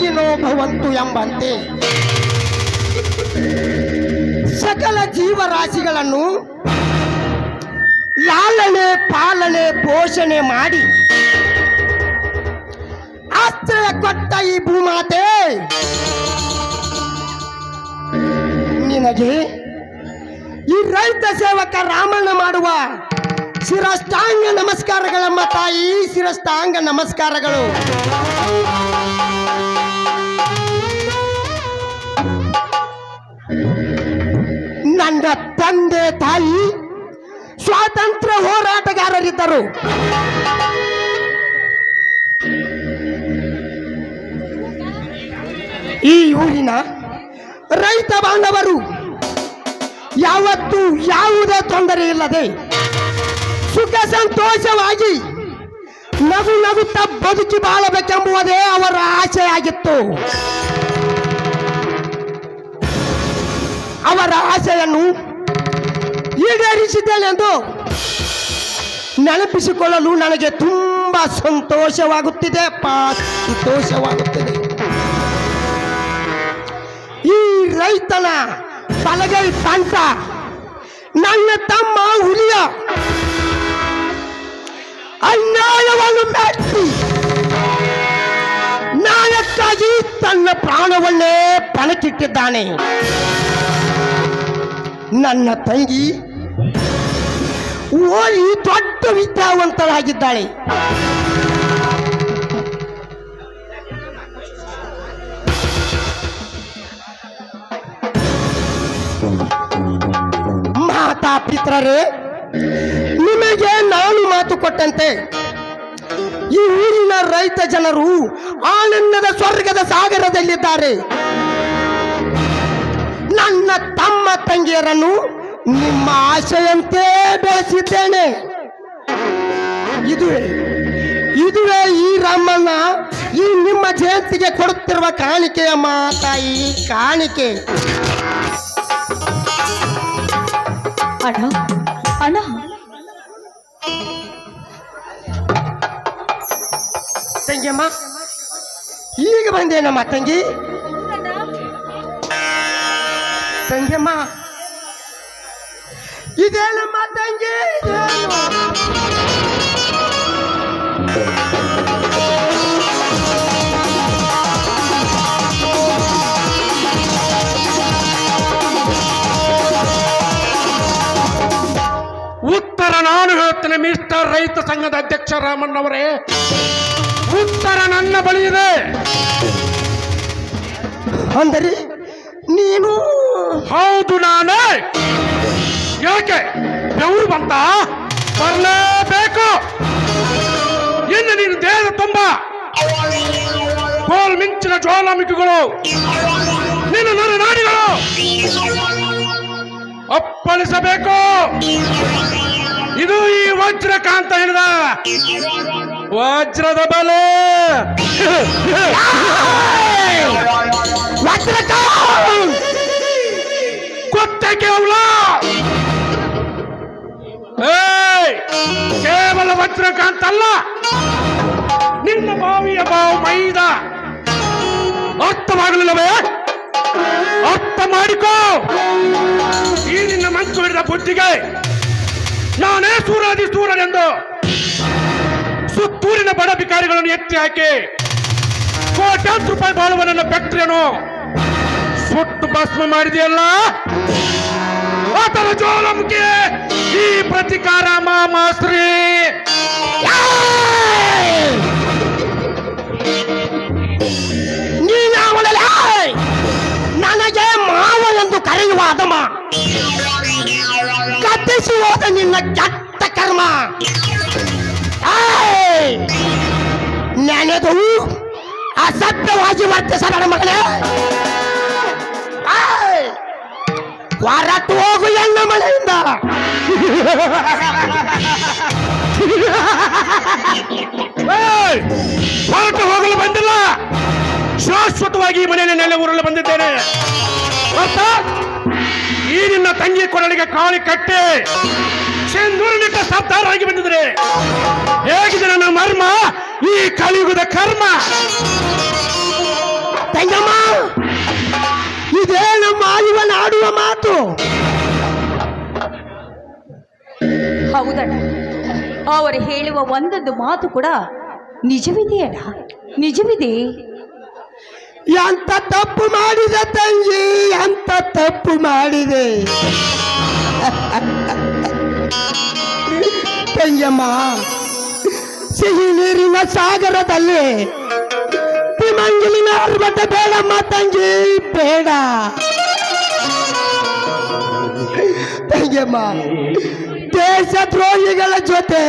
ಸುಖಿನೋ ಭವಂತು ಎಂಬಂತೆ. ಸಕಲ ಜೀವರಾಶಿಗಳನ್ನು ಲಾಲನೆ, ಪಾಲನೆ, ಪೋಷಣೆ ಮಾಡಿ ಆಶ್ರಯ ಕೊಟ್ಟ ಈ ಭೂಮಾತೆ. ನಿನಗೆ ಈ ರೈತ ಸೇವಕ ರಾಮಣ್ಣ ಮಾಡುವ ಶಿರಷ್ಟಾಂಗ ನಮಸ್ಕಾರಗಳಮ್ಮ ತಾಯಿ, ಶಿರಷ್ಟಾಂಗ ನಮಸ್ಕಾರಗಳು. ನನ್ನ ತಂದೆ ತಾಯಿ ಸ್ವಾತಂತ್ರ್ಯ ಹೋರಾಟಗಾರರಿದ್ದರು. ಈ ಊರಿನ ರೈತ ಬಾಂಧವರು, ಯಾವತ್ತೂ ಯಾವುದೇ ತೊಂದರೆ ಇಲ್ಲದೆ ಸುಖ ಸಂತೋಷವಾಗಿ ನಗು ನಗುತ್ತಾ ಬದುಕಿ ಬಾಳಬೇಕೆಂಬುವುದೇ ಅವರ ಆಸೆ ಆಗಿತ್ತು ಅವರ ಆಸೆಯನ್ನು ಈಡೇರಿಸಿದ್ದೇನೆಂದು ನೆನಪಿಸಿಕೊಳ್ಳಲು ನನಗೆ ತುಂಬ ಸಂತೋಷವಾಗುತ್ತಿದೆ ಸಂತೋಷವಾಗುತ್ತಿದೆ. ಈ ರೈತನ ಬಲಗೈ ತಂಟ ನನ್ನ ತಮ್ಮ ಹುಲಿಯ ಅನ್ಯಾಯವನ್ನು ಮೆಟ್ಟಿ ನಾಯಕ್ಕಾಗಿ ತನ್ನ ಪ್ರಾಣವನ್ನೇ ಪಣಕ್ಕಿಟ್ಟಿದ್ದಾನೆ. ನನ್ನ ತಂಗಿ ಓದಿ ದೊಡ್ಡ ವಿದ್ಯಾವಂತರಾಗಿದ್ದಾಳೆ. ಮಾತಾ ಪಿತ್ರರೇ, ನಿಮಗೆ ನಾನು ಮಾತು ಕೊಟ್ಟಂತೆ. ಈ ಊರಿನ ರೈತ ಜನರು ಆನಂದದ ಸ್ವರ್ಗದ ಸಾಗರದಲ್ಲಿದ್ದಾರೆ. ನನ್ನ ತಮ್ಮ ತಂಗಿಯರನ್ನು ನಿಮ್ಮ ಆಶೆಯಂತೆ ಬೆಳೆಸಿದ್ದೇನೆ. ಇದುವೇ ಇದುವೇ ಈ ರಾಮಣ್ಣ ಈ ನಿಮ್ಮ ಜಯಂತಿಗೆ ಕೊಡುತ್ತಿರುವ ಕಾಣಿಕೆಯ ಮಾತಾಯಿ ಕಾಣಿಕೆ. ಅಣ್ಣ ಅಣ್ಣ. ತಂಗಿಯಮ್ಮ ಈಗ ಬಂದೇನಮ್ಮ ತಂಗಿ. ತಂಗಿಯಮ್ಮ. ಇದೇನಮ್ಮ ತಂಗಿ ಉತ್ತರ ನಾನು ಹೇಳ್ತೇನೆ ಮಿಸ್ಟರ್ ರೈತ ಸಂಘದ ಅಧ್ಯಕ್ಷ ರಾಮಣ್ಣವರೇ ಉತ್ತರ ನನ್ನ ಬಳಿ ಇದೆ. ಅಂದರೆ ನೀನು ಹೌದು ನಾನೇ. ಯಾಕೆ? ಬೆವರು ಬಂತ? ಬರಲೇಬೇಕು. ಇನ್ನು ನೀನು ದೇಹದ ತುಂಬ. ಗೋಲ್ ಮಿಂಚಿನ ಜ್ವಾಲಾಮುಖಿಗಳು. ನಿನ್ನ ನನ್ನ ನಾಡಿಗಳು. ಅಪ್ಪಳಿಸಬೇಕು. ಇದು ಈ ವಜ್ರ ಕಾಂತ ಹಿಡಿದ ವಜ್ರದ ಬಲೆ. ವಜ್ರಕಾಂತ್! ಕೊಟ್ಟಕ್ಕೆ ಕೇವಲ! ಕೇವಲ ವಜ್ರಕಾಂತ ಅಲ್ಲ. ನಿನ್ನ ಬಾವಿಯ ಬಾವು ಮೈದ. ಅರ್ಥವಾಗಲಿಲ್ಲವೇ? ಅರ್ಥ ಮಾಡಿಕೋ. ಈ ನಿನ್ನ ಮಂಕು ಹಿಡಿದ ಬುದ್ಧಿಗೆ ನಾನೇ ಸೂರಾದಿ ಸೂರನೆಂದು ಸುತ್ತೂರಿನ ಬಡ ಬಿಕಾರಿಗಳನ್ನು ಎತ್ತಿ ಹಾಕಿ ಕೋಟ್ಯಾಂತರ ರೂಪಾಯಿ ಬಾಳುವ ನನ್ನ ಫ್ಯಾಕ್ಟ್ರಿಯನ್ನು ಸುಟ್ಟು ಭಸ್ಮ ಮಾಡಿದೆಯಲ್ಲ? ಆತನ ಜೋಲಂಕೆ ಈ ಪ್ರತಿಕಾರ ಮಾಸ್ತ್ರಿ ನೀನಾವಳಲೆ ನನಗೆ ಮಾವ ಎಂದು ಕರೆಯುವ ಅದಮ ಕತ್ತಿಸಿ ಹೋದ ನಿನ್ನ ಕೆಟ್ಟ ಕರ್ಮ! ನೆನೆದು ಅಸತ್ಯವಾಗಿ ವರ್ತಿಸಬೇಡ ಮಗನೇ. ಏಯ್! ಹೊರಟು ಹೋಗು ಎನ್ನ ಮಳೆಯಿಂದ! ಹೊರಟು ಹೋಗಲು ಬಂದಿಲ್ಲ. ಶಾಶ್ವತವಾಗಿ ಮನೆಯಲ್ಲಿ ನೆಲೆ ಊರಲು ಬಂದಿದ್ದೇನೆ. ಈ ನಿನ್ನ ತಂಗಿ ಕೊರಳಿಗೆ ಕಾಳಿ ಕಟ್ಟೆ ಸಿಂಧೂರಿನಿಟ್ಟ ಸಪ್ತಾರಾಗಿ ಬಂದಿದ್ರೆ. ಹೇಗಿದೆ ನನ್ನ ಮರ್ಮ? ಈ ಕಲಿಯುಗದ ಕರ್ಮ? ತಂಗಮ್ಮ ಇದೇ ನಮ್ಮ ಇವನ ಆಡುವ ಮಾತು? ಹೌದಣ್ಣ. ಅವರು ಹೇಳುವ ಒಂದೊಂದು ಮಾತು ಕೂಡ ನಿಜವಿದೆಯಣ್ಣ ನಿಜವಿದೆ. ಎಂತ ತಪ್ಪು ಮಾಡಿದ ತಂಗಿ ಎಂತ ತಪ್ಪು ಮಾಡಿದೆ? ತಂಗಮ್ಮ ಸಿಹಿ ನೀರಿನ ಸಾಗರದಲ್ಲಿ ತಿಮಂಗಿಲಿನ ಅರ್ಬಟ ಬೇಡಮ್ಮ ತಂಗಿ ಬೇಡ. ದೇಶ ದ್ರೋಹಿಗಳ ಜೊತೆ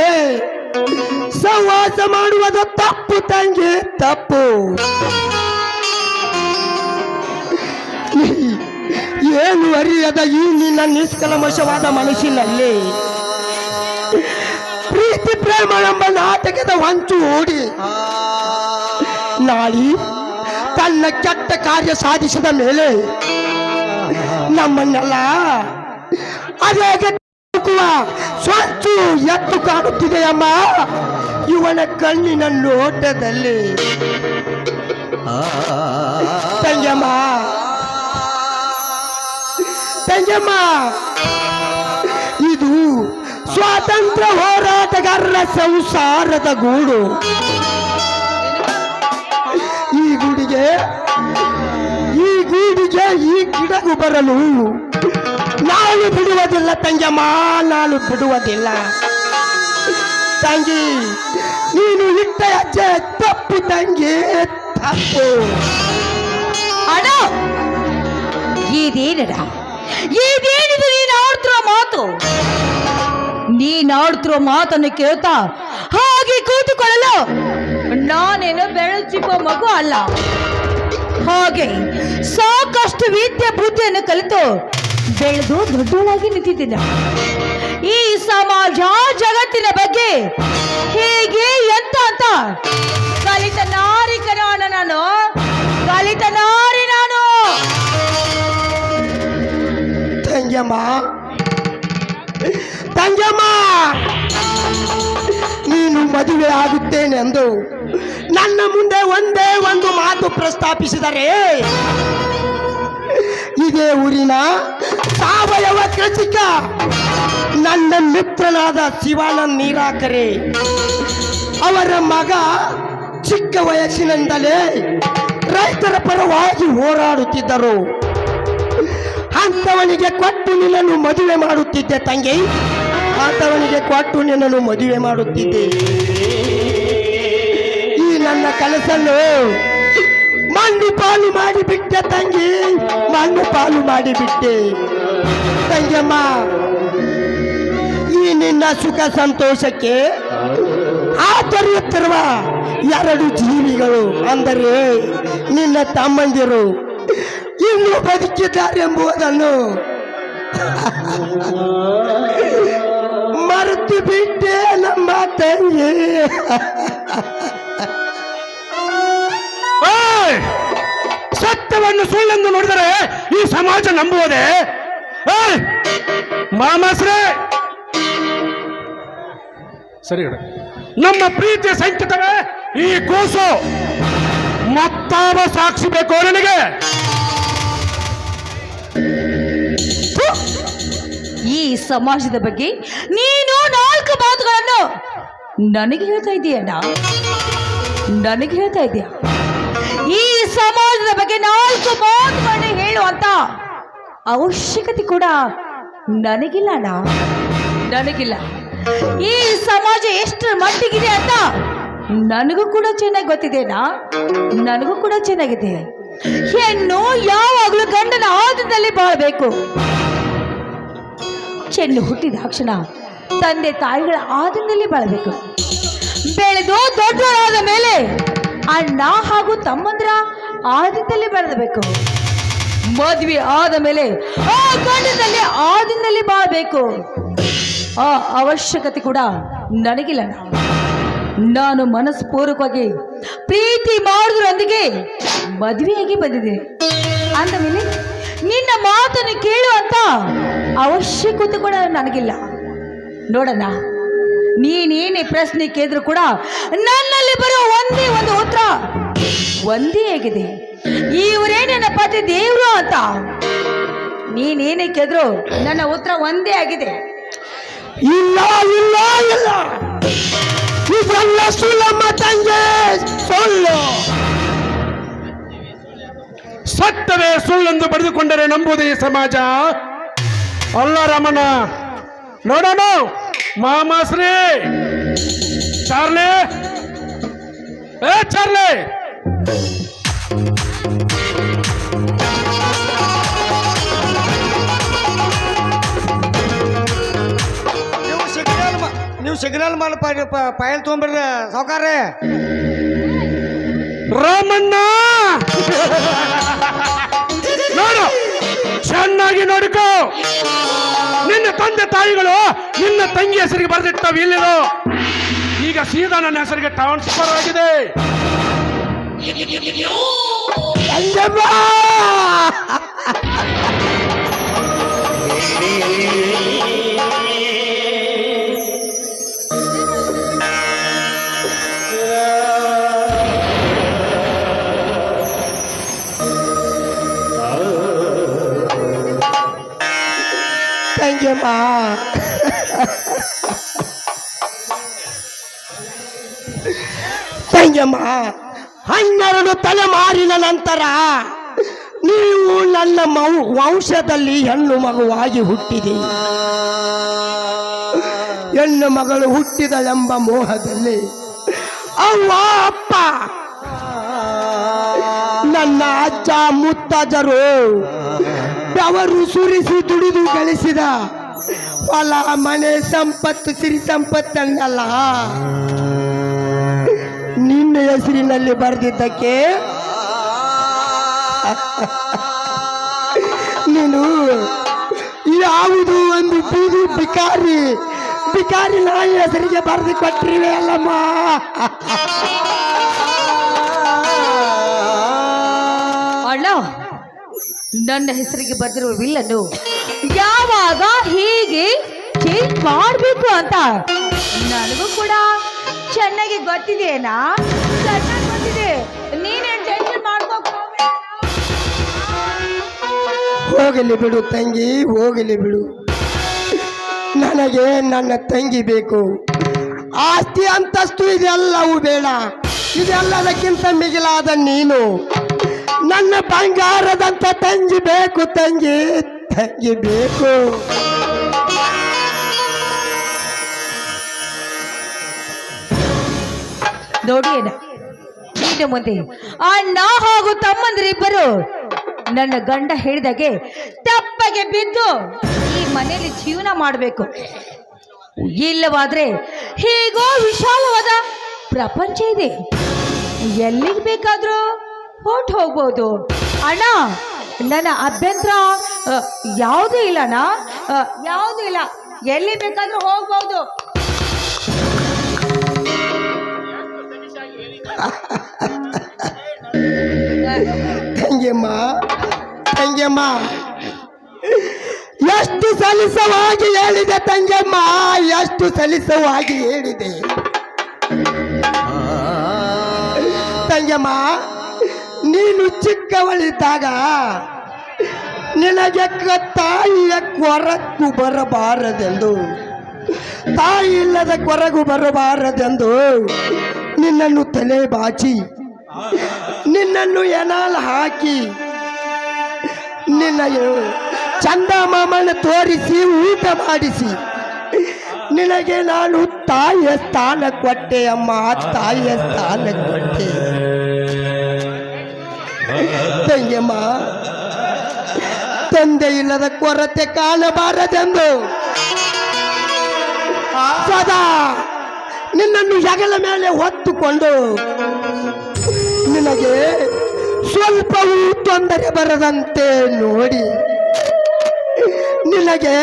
ಸಹವಾಸ ಮಾಡುವುದು ತಪ್ಪು ತಂಗಿ, ತಪ್ಪು. ಏನು ಅರಿಯದ ಈ ನಿನ್ನ ನಿಷ್ಕಲಮಶವಾದ ಮನಸ್ಸಿನಲ್ಲಿ? ಪ್ರೀತಿ, ಪ್ರೇಮ ಎಂಬ ನಾಟಕದ ಹೊಂಚು ಹೂಡಿ ನಾಳಿ ತನ್ನ ಕೆಟ್ಟ ಕಾರ್ಯ ಸಾಧಿಸಿದ ಮೇಲೆ ನಮ್ಮನ್ನೆಲ್ಲ ಅದೇ ಸ್ವತ್ತು ಎತ್ತು ಕಾಣುತ್ತಿದೆಯಮ್ಮ ಇವನ ಕಣ್ಣಿನ ನೋಟದಲ್ಲಿ ತಂಗಮ್ಮ. ತಂಗಮ್ಮ. ಇದು ಸ್ವಾತಂತ್ರ್ಯ ಹೋರಾಟಗಾರರ ಸಂಸಾರದ ಗೂಡು. ಗೂಡಿಗೆ, ಈ ಗೂಡಿಗೆ ಈ ಗಿಡಗೂ ಬರಲು ನಾನು ಬಿಡುವುದಿಲ್ಲ ತಂಗಮ್ಮ ನಾನು ಬಿಡುವುದಿಲ್ಲ. ತಂಗಿ, ನೀನು ಇಟ್ಟ ಅಜ್ಜೆ ತಪ್ಪು ತಂಗಿ, ತಪ್ಪು. ಅಣ್ಣ! ಇದೇನಡ ಇದೇನಿದು ನೀನು ಆಡ್ತಿರೋ ಮಾತು? ನೀನು ಆಡ್ತಿರೋ ಮಾತನ್ನು ಕೇಳ್ತಾ ಹಾಗೆ ಕೂತುಕೊಳ್ಳಲು ನಾನೇನು ಬೆಳಚಿಪ್ಪ ಮಗು ಅಲ್ಲ. ಹಾಗೆ ಸಾಕಷ್ಟು ವಿದ್ಯೆ ಬುದ್ಧಿಯನ್ನು ಕಲಿತು ಬೆಳೆದು ದೊಡ್ಡವಳಾಗಿ ನಿಂತಿದ್ದೀನಿ. ಈ ಸಮಾಜ, ಜಗತ್ತಿನ ಬಗ್ಗೆ ಹೇಗೆ ಎಂತ ಅಂತ ಕಲಿತ ನಾರಿಕನಾಣ ನಾನು. ಕಲಿತ ನಾರಿ ನಾನು. ತಂಗಮ್ಮ ತಂಗಮ್ಮ ನೀನು ಮದುವೆ ಆಗುತ್ತೇನೆಂದು ನನ್ನ ಮುಂದೆ ಒಂದೇ ಒಂದು ಮಾತು ಪ್ರಸ್ತಾಪಿಸಿದರೆ ಇದೇ ಊರಿನ ಸಾವಯವ ಕೃಷಿಕ, ನನ್ನ ಮಿತ್ರನಾದ ಶಿವಾನಂದ್ ನೀರಾಕರೆ. ಅವರ ಮಗ ಚಿಕ್ಕ ವಯಸ್ಸಿನಿಂದಲೇ ರೈತರ ಪರವಾಗಿ ಹೋರಾಡುತ್ತಿದ್ದರು. ಅಂಥವನಿಗೆ ಕೊಟ್ಟು ನಿನ್ನನ್ನು ಮದುವೆ ಮಾಡುತ್ತಿದ್ದೆ ತಂಗಿ. ಅಂಥವನಿಗೆ ಕೊಟ್ಟು ನಿನ್ನನ್ನು ಮದುವೆ ಮಾಡುತ್ತಿದ್ದೆ. ಕನಸನ್ನು ಮಣ್ಣು ಪಾಲು ಮಾಡಿಬಿಟ್ಟೆ ತಂಗಿ, ಮಣ್ಣು ಪಾಲು ಮಾಡಿಬಿಟ್ಟೆ ತಂಗಿಯಮ್ಮ, ಈ ನಿನ್ನ ಸುಖ ಸಂತೋಷಕ್ಕೆ ಆ ದೊರೆಯುತ್ತಿರುವ ಎರಡು ಜೀವಿಗಳು ಅಂದರೆ ನಿನ್ನ ತಮ್ಮಂದಿರು ಇನ್ನೂ ಬದುಕಿದ್ದಾರೆಂಬುದನ್ನು ಮರೆತು ಬಿಟ್ಟೆ ನಮ್ಮ ತಂಗಿ. ಸತ್ಯವನ್ನು ಸುಳ್ಳೆಂದು ನೋಡಿದರೆ ಈ ಸಮಾಜ ನಂಬುವುದೇ! ಮಾಮಾಸ್ರೆ! ಸರಿ ನಮ್ಮ ಪ್ರೀತಿಯ ಸಂಕೇತವೇ ಈ ಕೂಸು. ಮತ್ತಾವ ಸಾಕ್ಷಿ ಬೇಕು ನನಗೆ? ಈ ಸಮಾಜದ ಬಗ್ಗೆ ನೀನು ನಾಲ್ಕು ಮಾತುಗಳನ್ನು ನನಗೆ ಹೇಳ್ತಾ ಇದೀಯಣ್ಣ. ನನಗೆ ಹೇಳ್ತಾ ಇದೀಯ. ಹೇಳುವಂತ ಅವಶ್ಯಕತೆ ಕೂಡ ನನಗಿಲ್ಲ ಅಣ್ಣ. ನನಗಿಲ್ಲ. ಈ ಸಮಾಜ ಎಷ್ಟು ಮಟ್ಟಿಗಿದೆ ಅಂತ ನನಗೂ ಕೂಡ ಚೆನ್ನಾಗಿ ಗೊತ್ತಿದೆ ಅಣ್ಣ. ನನಗೂ ಕೂಡ ಚೆನ್ನಾಗಿದೆ. ಹೆಣ್ಣು ಯಾವಾಗಲೂ ಗಂಡನ ಆದದಲ್ಲಿ ಬಾಳ್ಬೇಕು. ಚೆನ್ನು ಹುಟ್ಟಿದ ಅಕ್ಷಣ ತಂದೆ ತಾಯಿಗಳ ಆದಿನಲ್ಲಿ ಬಾಳ್ಬೇಕು. ಬೆಳೆದು ದೊಡ್ಡವರಾದ ಮೇಲೆ ಅಣ್ಣ ಹಾಗೂ ತಮ್ಮಂದ್ರ ಆದಿನಲ್ಲಿ ಬೆಳೆದಬೇಕು. ಮದುವೆ ಆದ ಮೇಲೆ ಆ ಗಂಡನಲ್ಲಿ ದಿನದಲ್ಲಿ ಬಾಳ್ಬೇಕು. ಆ ಅವಶ್ಯಕತೆ ಕೂಡ ನನಗಿಲ್ಲ. ನಾನು ಮನಸ್ಪೂರ್ವಕವಾಗಿ ಪ್ರೀತಿ ಮಾಡಿದ್ರೊಂದಿಗೆ ಮದುವೆಯಾಗಿ ಬಂದಿದೆ. ಅಂದ ಮೇಲೆ ನಿನ್ನ ಮಾತನ್ನು ಕೇಳುವಂತ ಅವಶ್ಯಕತೆ ಕೂಡ ನನಗಿಲ್ಲ. ನೋಡೋಣ ನೀನೇನೇ ಪ್ರಶ್ನೆ ಕೇಳಿದ್ರು ಕೂಡ ನನ್ನಲ್ಲಿ ಬರೋ ಒಂದೇ ಒಂದು ಉತ್ತರ ಒಂದೇ ಆಗಿದೆ. ಇವರೇ ನನ್ನ ಪತಿ ದೇವರು ಅಂತ. ನೀನೇನಕ್ಕೆದ್ರು ನನ್ನ ಉತ್ತರ ಒಂದೇ ಆಗಿದೆ. ಇಲ್ಲ ಇಲ್ಲ ಇಲ್ಲ. ಇದೆಲ್ಲ ಸುಳ್ಳಮ್ಮ ತಂಗೆ ಸುಳ್ಳು. ಸತ್ಯವೇ ಸುಳ್ಳೆಂದು ಬರೆದುಕೊಂಡರೆ ಈ ಸಮಾಜ. ಅಲ್ಲ, ರಮಣ. ನೋಡೋಣ. ಮಾಮಾಶ್ರೀ ಚಾರ್ಲೆ. ಏ, ಚಾರ್ಲಿ. ಸಿಗ್ನಲ್ ಮಾಡಿ ಪಾಯಲ್ ತೊಗೊಂಬರ್ರಿ ಸಾವುಕಾರ್ರೆ ರಾಮಣ್ಣ ನೋಡು ಚೆನ್ನಾಗಿ ನೋಡಿಕೋ ನಿನ್ನ ತಂದೆ ತಾಯಿಗಳು ನಿನ್ನ ತಂಗಿ ಹೆಸರಿಗೆ ಬರೆದಿಟ್ಟವು ಇಲ್ಲಿದು ಈಗ ಸೀದಾ ನನ್ನ ಹೆಸರಿಗೆ ಟ್ರಾನ್ಸ್ಫರ್ ಆಗಿದೆ ತಂಗಮ್ಮ ತಂಗಮ್ಮ ತಂಗಮ್ಮ ಹನ್ನೆರಡು ತಲೆಮಾರಿನ ನಂತರ ನೀವು ನನ್ನ ಮೌ, ವಂಶದಲ್ಲಿ ಹೆಣ್ಣು ಮಗುವಾಗಿ ಹುಟ್ಟಿದೆ. ಹೆಣ್ಣು ಮಗಳು ಹುಟ್ಟಿದಳೆಂಬ ಮೋಹದಲ್ಲಿ ಅವ್ವ, ಅಪ್ಪ, ನನ್ನ ಅಜ್ಜ ಮುತ್ತಜ್ಜರು ಬೆವರು ಸುರಿಸಿ ದುಡಿದು ಗಳಿಸಿದ. ಹೊಲ, ಮನೆ, ಸಂಪತ್ತು, ಸಿರಿ ಸಂಪತ್ತನ್ನಲ್ಲ. ನಿನ್ನ ಹೆಸರಿನಲ್ಲಿ ಬರೆದಿದ್ದಕ್ಕೆ ನೀನು ಯಾವುದು ಒಂದು ಬೀದಿ ಬಿಕಾರಿ ಬಿಕಾರಿ ನಾಯಿ ಹೆಸರಿಗೆ ಬರೆದು ಕೊಟ್ಟಿರುವೆ ಅಲ್ಲಮ್ಮ. ನನ್ನ ಹೆಸರಿಗೆ ಬರೆದಿರುವ ವಿಲ್ಲನ್ನು ಯಾವಾಗ ಹೀಗೆ ಚೇಂಜ್ ಮಾಡಬೇಕು ಅಂತ ನನಗೂ ಕೂಡ ಚೆನ್ನಾಗಿ ಗೊತ್ತಿದೆನಾ ಚೆನ್ನಾಗಿ ಗೊತ್ತಿದೆ. ನೀನೇನು ಟೆನ್ಷನ್ ಹೋಗಲಿ ಬಿಡು ತಂಗಿ ಹೋಗಲಿ ಬಿಡು. ನನಗೆ ನನ್ನ ತಂಗಿ ಬೇಕು. ಆಸ್ತಿ ಅಂತಸ್ತು ಇದೆಲ್ಲವೂ ಬೇಡ. ಇದೆಲ್ಲದಕ್ಕಿಂತ ಮಿಗಿಲಾದ ನೀನು. ನನ್ನ ಬಂಗಾರದಂತ ತಂಗಿ ಬೇಕು, ತಂಗಿ ತಂಗಿ ಬೇಕು. ನೋಡಿ ಅಣ್ಣ ಮುಂದೆ ಮುಂದೆ. ಅಣ್ಣ ಹಾಗೂ ತಮ್ಮಂದಿರಿಬ್ಬರು ನನ್ನ ಗಂಡ ಹೇಳಿದಾಗೆ ತಪ್ಪಗೆ ಬಿದ್ದು ಈ ಮನೆಯಲ್ಲಿ ಜೀವನ ಮಾಡಬೇಕು. ಇಲ್ಲವಾದ್ರೆ ಹೀಗೋ ವಿಶಾಲವಾದ ಪ್ರಪಂಚ ಇದೆ. ಎಲ್ಲಿಗೆ ಬೇಕಾದ್ರೂ ಹೊಟ್ಟು ಹೋಗ್ಬೋದು. ಅಣ್ಣ, ನನ್ನ ಅಭ್ಯಂತರ ಯಾವುದೂ ಇಲ್ಲ ಅಣ್ಣ. ಯಾವುದೂ ಇಲ್ಲ. ಎಲ್ಲಿ ಬೇಕಾದ್ರೂ ಹೋಗ್ಬೋದು. ತಂಗಿಯಮ್ಮ ತಂಗಿಯಮ್ಮ ಎಷ್ಟು ಸಲಿಸವಾಗಿ ಹೇಳಿದೆ ತಂಗಿಯಮ್ಮ ಎಷ್ಟು ಸಲಿಸವಾಗಿ ಹೇಳಿದೆ? ತಂಗಿಯಮ್ಮ ನೀನು ಚಿಕ್ಕವಳಿದ್ದಾಗ ನಿನಗೆ ತಾಯಿಯ ಕೊರಗು ಬರಬಾರದೆಂದು. ತಾಯಿ ಇಲ್ಲದ ಕೊರಗು ಬರಬಾರದೆಂದು ನಿನ್ನನ್ನು ತಲೆ ಬಾಚಿ, ನಿನ್ನನ್ನು ಎನಾಲ್ ಹಾಕಿ, ನಿನ್ನ ಚಂದ ಮಾಮನ ತೋರಿಸಿ, ಊಟ ಮಾಡಿಸಿ. ನಿನಗೆ ನಾನು ತಾಯಿಯ ಸ್ಥಾನ ಕೊಟ್ಟೆ, ಅಮ್ಮ, ತಾಯಿಯ ಸ್ಥಾನ ಕೊಟ್ಟೆ. ತಂಗಿಯಮ್ಮ ತಂದೆ ಇಲ್ಲದ ಕೊರತೆ ಕಾಣಬಾರದೆಂದು. ಸದಾ ನಿನ್ನನ್ನು ಹೆಗಲ ಮೇಲೆ ಹೊತ್ತುಕೊಂಡು ನಿನಗೆ ಸ್ವಲ್ಪವೂ ತೊಂದರೆ ಬರದಂತೆ ನೋಡಿ. ನಿನಗೆ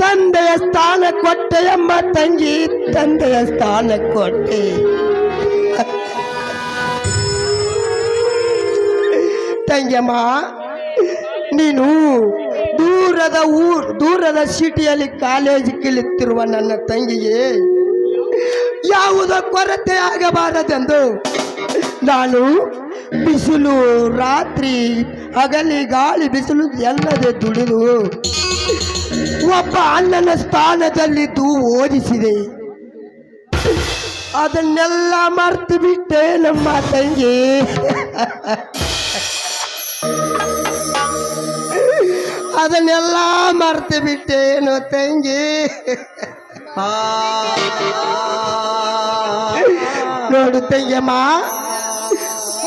ತಂದೆಯ ಸ್ಥಾನ ಕೊಟ್ಟೆ ಎಂಬ ತಂಗಿ ತಂದೆಯ ಸ್ಥಾನ ಕೊಟ್ಟೆ. ತಂಗಿಯಮ್ಮ, ನೀನು ದೂರದ ಊರ್, ದೂರದ ಸಿಟಿಯಲ್ಲಿ ಕಾಲೇಜ್ ಕಲಿತಿರುವ ನನ್ನ ತಂಗಿಗೆ ಯಾವುದೋ ಕೊರತೆ ಆಗಬಾರದೆಂದು ನಾನು ಬಿಸಿಲು, ರಾತ್ರಿ, ಹಗಲಿ, ಗಾಳಿ, ಬಿಸಿಲು ಎಲ್ಲದೆ ದುಡಿದು ಒಬ್ಬ ಅಣ್ಣನ ಸ್ಥಾನದಲ್ಲಿದ್ದು ಓದಿಸಿದೆ. ಅದನ್ನೆಲ್ಲ ಮರ್ತು ಬಿಟ್ಟೆ ನಮ್ಮ ತಂಗಿ. ಅದನ್ನೆಲ್ಲ ಮರ್ತು ಬಿಟ್ಟೇನು ತಂಗಿ ನೋಡು ತಂಗಿಯಮ್ಮ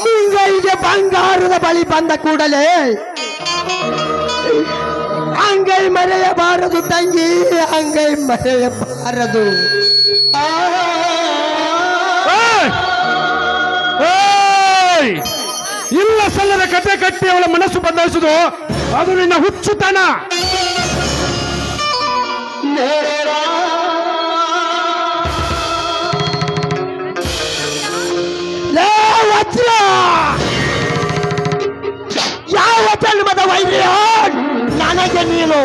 ಮುಂಗೈಗೆ ಬಂಗಾರದ ಬಳಿ ಬಂದ ಕೂಡಲೇ ಅಂಗೈ ಮರೆಯಬಾರದು ತಂಗಿ ಅಂಗೈ ಮರೆಯಬಾರದು ಏಯ್! ಸಲ್ಲದ ಕತೆ ಕಟ್ಟಿ ಅವಳ ಮನಸ್ಸು ಬದಲಿಸುದು ಅದು ನಿನ್ನ ಹುಚ್ಚುತನ. ವಜ್ರ! ಯಾವ ಜನ್ಮದ ವೈದ್ಯ ನನಗೆ ನೀನು.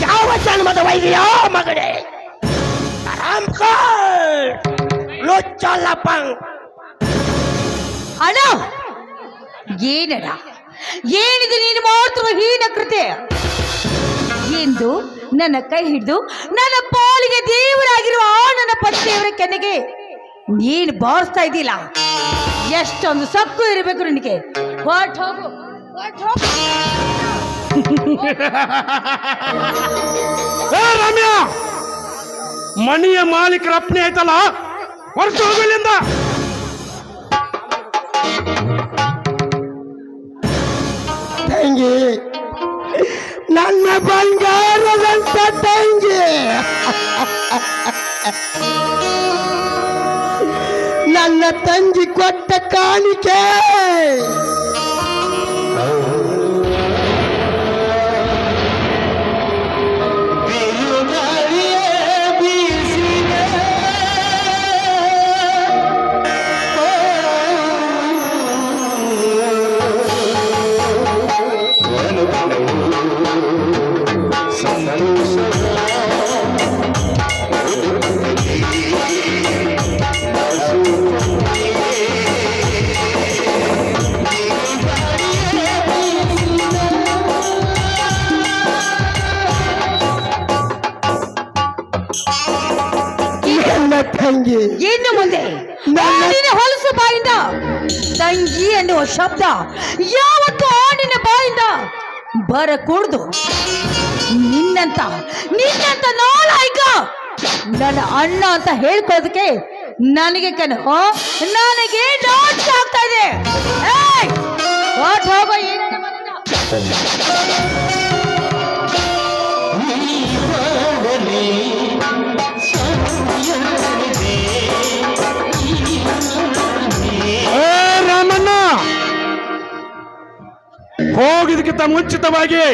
ಯಾವ ಜನ್ಮದ ವೈದ್ಯ ಲೊಚ್ಚಲ್ಲಪ್ಪಂಗ್ ಅಣ್ಣ ಏನಡ ಏನಿದೆ ನೀನು ಮಾಡ್ತಿರುವ ಹೀನ ಕೃತ್ಯ? ಎಂದು ನನ್ನ ಕೈ ಹಿಡಿದು ನನ್ನ ಪಾಲಿಗೆ ದೇವರಾಗಿರುವ ಆ ನನ್ನ ಪತಿದೇವರ ಕೆನೆಗೆ ನೀನು ಬಾರಿಸ್ತಾ ಇದ್ದಿಲ್ಲ ಎಷ್ಟೊಂದು ಸಕ್ಕು ಇರಬೇಕು ನಿನಗೆ. ಹೊರ್ಟ್ ಹೋಗು ಹೊರ್ಟ್ ಹೋಗು. ಏ ರಮ್ಯ ಮಣಿಯ ಮಾಲೀಕರ ಅಪ್ನೆ ಆಯ್ತಲ್ಲ? ಹೊರಟು ಹೋಗಲಿಂದ ತಂಗಿ ನನ್ನ ಬಂಗಾರದಂತ ತಂಗಿ. ನನ್ನ ತಂಗಿ ಕೊಟ್ಟ ಕಾಣಿಕೆ. ಎನ್ನುವ ಶಬ್ದ ಯಾವತ್ತೂ ಆಣಿನ ಬಾಯಿಂದ ಬರಕೂಡ್ದು ನಿನ್ನಂತ ನಿನ್ನಂತ ನಾಲಾಯ್ಕ ನನ್ನ ಅಣ್ಣ ಅಂತ ಹೇಳ್ಕೊಳ್ಳೋದಕ್ಕೆ ನನಗೆ ಕಣ ನನಗೆ ನಾಚಿಕೆ ಆಗ್ತಾ ಇದೆ. ಏಯ್! ಹೋಗಿದಕ್ಕಿಂತ ಮುಂಚಿತವಾಗಿ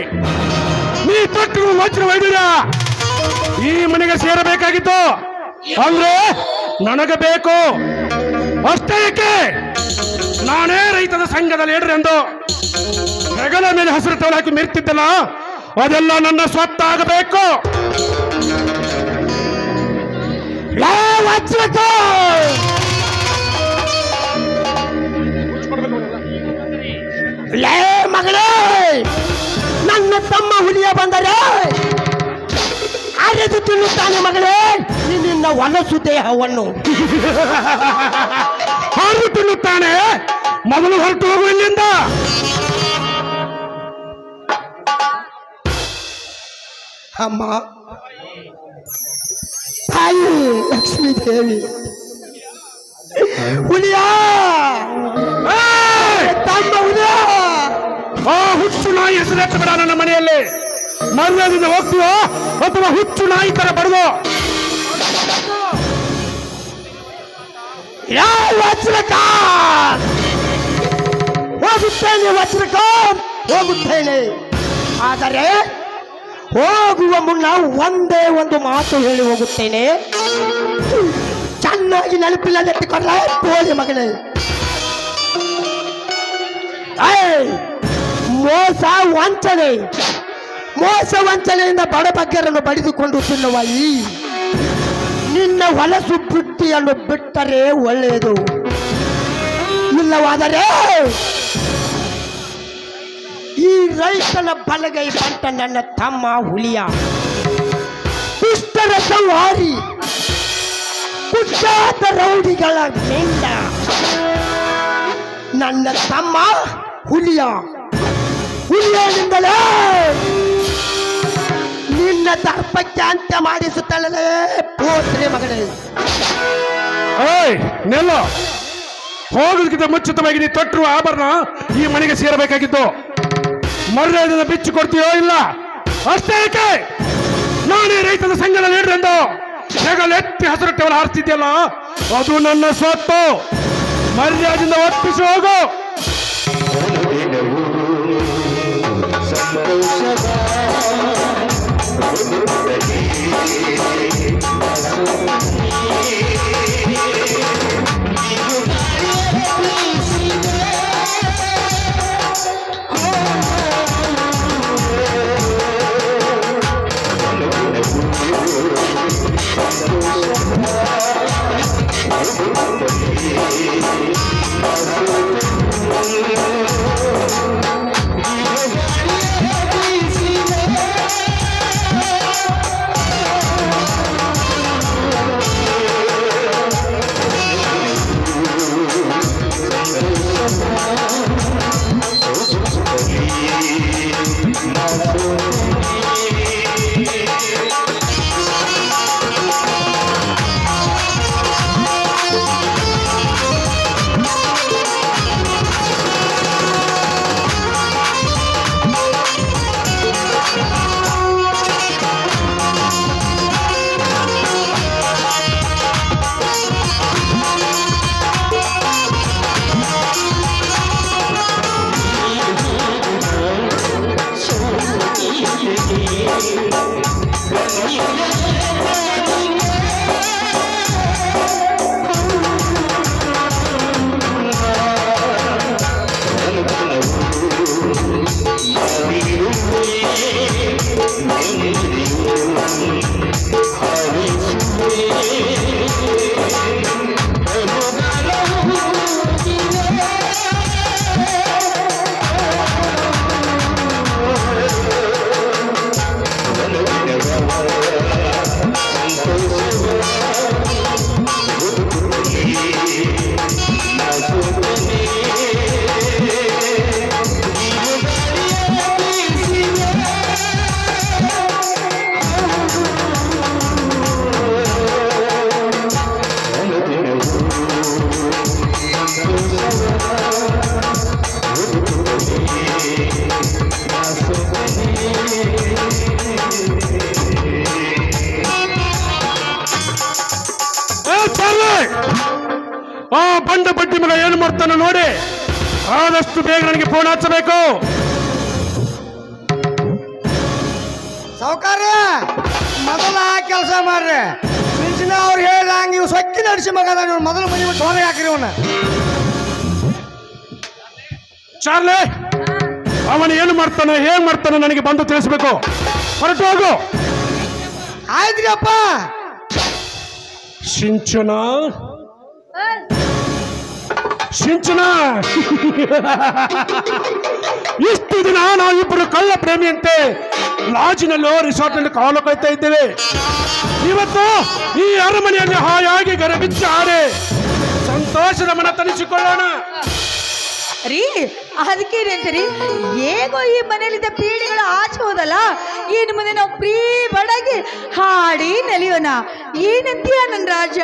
ನೀ ತೊಟ್ಟು ವಜ್ರ ಈ ಮನೆಗೆ ಸೇರಬೇಕಾಗಿತ್ತು. ಅಂದ್ರೆ ನನಗೆ ಬೇಕು. ಅಷ್ಟೇ ನಾನೇ ರೈತನ ಸಂಘದ ಲೀಡರ್ ಎಂದು ಹೆಗಲ ಮೇಲೆ ಹಸಿರು ಟವಲ್ ಹಾಕಿ ಮೆರ್ತಿದ್ದಲ್ಲ, ಅದೆಲ್ಲ ನನ್ನ ಸ್ವತ್ತಾಗಬೇಕು ಲೇ ವಜ್ರಕ ಲೇ ಮಗಳೇ! ನನ್ನ ತಮ್ಮ ಹುಲಿಯ ಬಂದರೆ ಅರೆದು ತಿನ್ನುತ್ತಾನೆ ಮಗಳೇ! ನಿನ್ನ ಹೊಲಸು ದೇಹವನ್ನು ಹಾರು ತಿನ್ನುತ್ತಾನೆ. ಮೊದಲು ಹೊರಟು ಹೋಗು ಇಲ್ಲಿಂದ. ಅಮ್ಮ ತಾಯಿ ಲಕ್ಷ್ಮೀ ದೇವಿ. ಹುಲಿಯ! ತಮ್ಮ ಹುಲಿಯ ಆ ಹುಚ್ಚು ನಾಯಿ ಹೆಸರೆತ್ತು ಬಿಡ ನನ್ನ ಮನೆಯಲ್ಲಿ. ಮರ್ಯಾದಿಂದ ಹೋಗ್ತೀವೋ ಅಥವಾ ಹುಚ್ಚು ನಾಯಿ ತರ ಬಡವೋ? ಯಾ ವಜ್ರಕ ಹೋಗುತ್ತೇನೆ ಆದರೆ ಹೋಗುವ ಮುನ್ನ ಒಂದೇ ಒಂದು ಮಾತು ಹೇಳಿ ಹೋಗುತ್ತೇನೆ. ಚೆನ್ನಾಗಿ ನೆನಪಿಲ್ಲದೆತ್ತಿಕೊಳ್ಳ ಪೋಲಿ ಮಗನೇ ಏಯ್! ಮೋಸ ವಂಚನೆ. ಮೋಸ ವಂಚನೆಯಿಂದ ಬಡ ಬಗ್ಗರನ್ನು ಬಡಿದುಕೊಂಡು ತಿನ್ನುವ ಈ ನಿನ್ನ ಹೊಲಸು ಬುಟ್ಟಿಯನ್ನು ಬಿಟ್ಟರೆ ಒಳ್ಳೆಯದು. ಇಲ್ಲವಾದರೆ ಈ ರೈತನ ಬಲಗೈ ಬಂಟ ನನ್ನ ತಮ್ಮ ಹುಲಿಯ. ದುಷ್ಟರ ಸಂಹಾರಿ ಕುಟ್ಟಾದ ರೌಡಿಗಳ ಮೆಂಡ. ನನ್ನ ತಮ್ಮ ಹುಲಿಯ. ಹುಲಿಯನಿಂದಲೇ ನಿನ್ನ ದರ್ಪಕ್ಕೆ ಅಂತ್ಯ ಮಾಡಿಸುತ್ತಲೇ ಪೋತ್ರೆ ಮಗಳೇ. ಏಯ್ ನೆಲ್ಲ. ಹೋಗೋದಕ್ಕಿಂತ ಮುಚ್ಚಿತವಾಗಿ ನೀ ತೊಟ್ಟಿರುವ ಆಭರಣ ಈ ಮನೆಗೆ ಸೇರಬೇಕಾಗಿತ್ತು. ಮರ್ಯಾದೆನ ಬಿಚ್ಚು ಕೊಡ್ತೀಯೋ ಇಲ್ಲ? ಅಷ್ಟೇ ಏಕೆ? ನಾನೇ ರೈತನ ಸಂಘದ ನೀಡ್ರೆಂದು. ಹೆಗಲೆತ್ತಿ ಹಸಿರಟ್ಟೆವಲ್ಲ ಹಾರಿಸ್ತಿದ್ಯಲ್ಲ? ಅದು ನನ್ನ ಸ್ವತ್ತು. ಮರ್ಯಾದಿಂದ ಒಪ್ಪಿಸಿ ಹೋಗು. ಏ, ನಡೆಸಿ ಮಗ ಅದ ಇವ್ನು ಮೊದಲು ಮನೆ ಬಿಟ್ಟು ಹಾಕ್ರಿ ಚಾರ್ಲೆ ಚಾರ್ಲಿ ಅವನು ಏನು ಮಾಡ್ತಾನೆ ಏನ್ ಮಾಡ್ತಾನೆ ನನಗೆ ಬಂದು ತಿಳಿಸ್ಬೇಕು. ಹೊರಟು ಹೋಗು. ಆಯ್ತ್ರಿ ಸಿಂಚನ ಸಿಂಚನ ಇಷ್ಟು ದಿನ ನಾವಿಬ್ಬರು ಕಳ್ಳ ಪ್ರೇಮಿಯಂತೆ. ಲಾಜಿನಲ್ಲೋ ರಿಸಾರ್ಟ್ನಲ್ಲಿ ಕಾಲು ಕಾಯ್ತಾ ಇದ್ದೇವೆ. ಇವತ್ತು ಈ ಅರಮನೆಯಲ್ಲಿ ಹಾಯಾಗಿ ಆಡೆ ಸಂತೋಷದ ಮನ ತನಿಸಿಕೊಳ್ಳೋಣ ರೀ, ಅದಕ್ಕೇನಂತೀರಿ? ಹೇಗೋ ಈ ಮನೆಯಲ್ಲಿದ್ದ ಪೀಳಿಗಳು ಆಚೆ ಹೋದಲ್ಲ, ಇನ್ನು ಮುಂದೆ ನಾವು ಪ್ರೀ ಬಡಗಿ ಹಾಡಿ ನಲಿಯೋಣ. ಏನಂತೀಯ ನನ್ನ ರಾಜ.